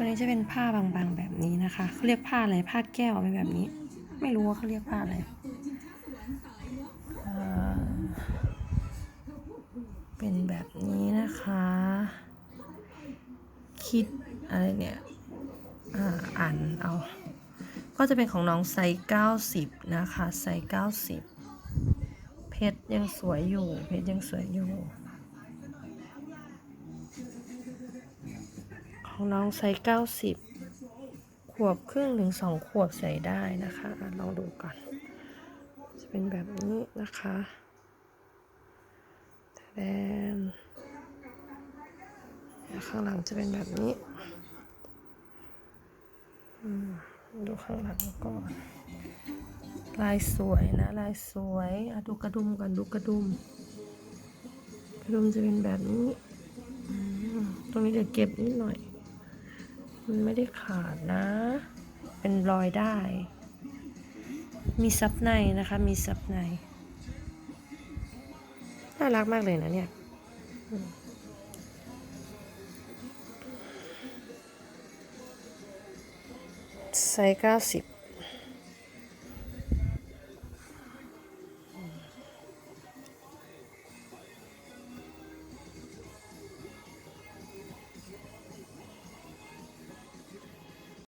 ตัวนี้จะเป็นผ้าบางๆแบบนี้นะคะเขาเรียกผ้าอะไรผ้าแก้วเป็นแบบนี้ ไม่รู้ว่าเขาเรียกผ้าอะไรเป็นแบบนี้นะคะ คิดอะไรเนี่ยอ่าอ่านเอา ก็จะเป็นของน้องไซส์90 นะคะ ไซส์90 เพชรยังสวยอยู่ เพชรยังสวยอยู่ ของน้องไซส์90ขวบครึ่งถึงสองขวบใส่ได้นะคะลองดูก่อน จะเป็นแบบนี้นะคะแทนข้างหลังจะเป็นแบบนี้ดูข้างหลังก่อนลายสวยนะลายสวยอะดูกระดุมก่อนดูกระดุม กระดุมจะเป็นแบบนี้ ตรงนี้จะเก็บนิดหน่อย มันไม่ได้ขาดนะ เป็นรอยได้ มีซับในนะคะ มีซับใน น่ารักมากเลยนะเนี่ยอืมไซส์เก้าสิบ